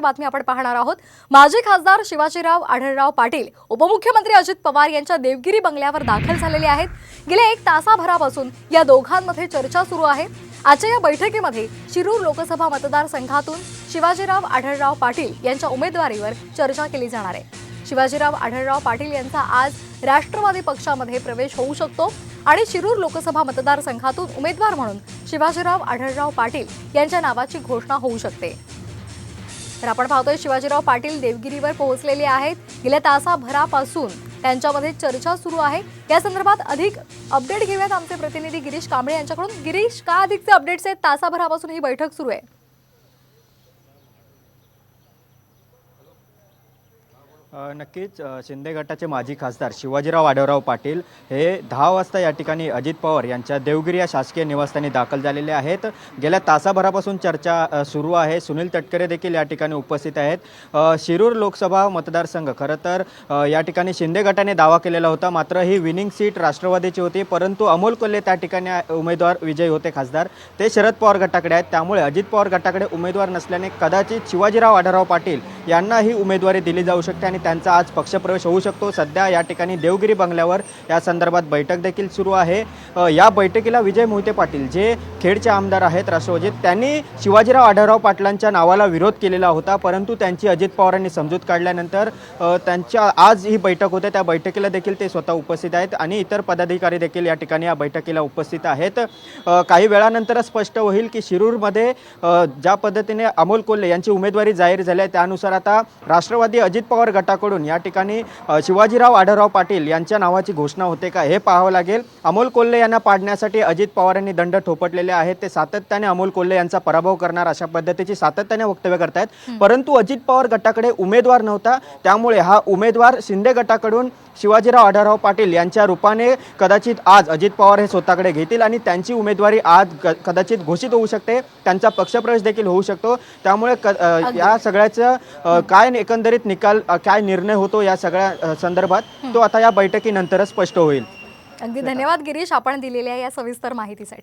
बातमी आपण पाहणार आहोत. माजी खासदार शिवाजीराव आढळराव पाटील उपमुख्यमंत्री अजित पवार यांच्या देवगिरी बंगल्यावर दाखल झालेले आहेत. गेल्या एक तासाभरापासून या दोघांमध्ये चर्चा सुरू आहे. आजच्या या बैठकीमध्ये शिरूर लोकसभा मतदारसंघातून शिवाजीराव आढळराव पाटील यांच्या उमेदवारीवर चर्चा केली जाणार आहे. शिवाजीराव आढळराव पाटील यांचा आज राष्ट्रवादी पक्षामध्ये प्रवेश होऊ शकतो आणि शिरूर लोकसभा मतदारसंघातून उमेदवार म्हणून शिवाजीराव आढळराव पाटील यांच्या नावाची घोषणा होऊ शकते. तर आपण पाहतोय शिवाजीराव पाटील देवगिरीवर पोहोचलेले आहेत. गेल्या तासाभरापासून त्यांच्यामध्ये चर्चा सुरू आहे. या संदर्भात अधिक अपडेट घेऊयात आमचे प्रतिनिधी गिरीश कांबळे यांच्याकडून. गिरीश का अधिकचे अपडेट्स आहेत? तासाभरापासून ही बैठक सुरू आहे. नक्कीच शिंदे गटाचे माजी खासदार शिवाजीराव आढळराव पाटील हे दहा वाजता या ठिकाणी अजित पवार यांच्या देवगिरी या शासकीय निवासस्थानी दाखल झालेले आहेत. गेल्या तासाभरापासून चर्चा सुरू आहे. सुनील तटकरे देखील या ठिकाणी उपस्थित आहेत. शिरूर लोकसभा मतदारसंघ खरं तर या ठिकाणी शिंदे गटाने दावा केलेला होता. मात्र ही विनिंग सीट राष्ट्रवादीची होती. परंतु अमोल कोल्हे त्या ठिकाणी उमेदवार विजयी होते खासदार. ते शरद पवार गटाकडे आहेत. त्यामुळे अजित पवार गटाकडे उमेदवार नसल्याने कदाचित शिवाजीराव आढळराव पाटील यांना ही उमेदवारी दिली जाऊ शकते आणि त्यांचा आज पक्षप्रवेश होऊ शकतो. सध्या या ठिकाणी देवगिरी बंगल्यावर या संदर्भात बैठक देखील सुरू आहे. या बैठकीला विजय मोहिते पाटील जे खेडचे आमदार आहेत राष्ट्रवादीत त्यांनी शिवाजीराव आढळराव पाटलांच्या नावाला विरोध केलेला होता. परंतु त्यांची अजित पवारांनी समजूत काढल्यानंतर त्यांच्या आज ही बैठक होते. त्या बैठकीला देखील ते स्वतः उपस्थित आहेत आणि इतर पदाधिकारी देखील या ठिकाणी या बैठकीला उपस्थित आहेत. काही वेळानंतरच स्पष्ट होईल की शिरूरमध्ये ज्या पद्धतीने अमोल कोल्हे यांची उमेदवारी जाहीर झाली आहे त्यानुसार आता राष्ट्रवादी अजित पवार गटाकडून या ठिकाणी शिवाजीराव आढळराव पाटील यांच्या नावाची घोषणा होते का हे पाहावं लागेल. अमोल कोल्हे यांना पाडण्यासाठी अजित पवारांनी दंड ठोपटलेले आहेत. ते सातत्याने अमोल कोल्हे यांचा पराभव करणार अशा पद्धतीची सातत्याने वक्तव्य करतायत. परंतु अजित पवार गटाकडे उमेदवार नव्हता. त्यामुळे हा उमेदवार शिंदे गटाकडून शिवाजीराव आढळराव पाटील यांच्या रूपाने कदाचित आज अजित पवार हे स्वतःकडे घेतील आणि त्यांची उमेदवारी आज कदाचित घोषित होऊ शकते. त्यांचा पक्षप्रवेश देखील होऊ शकतो. त्यामुळे क- या सगळ्याचं काय एकंदरीत निकाल काय निर्णय होतो या सगळ्या संदर्भात तो आता या बैठकीनंतरच स्पष्ट होईल. अगदी धन्यवाद गिरीश आपण दिलेल्या या सविस्तर माहितीसाठी.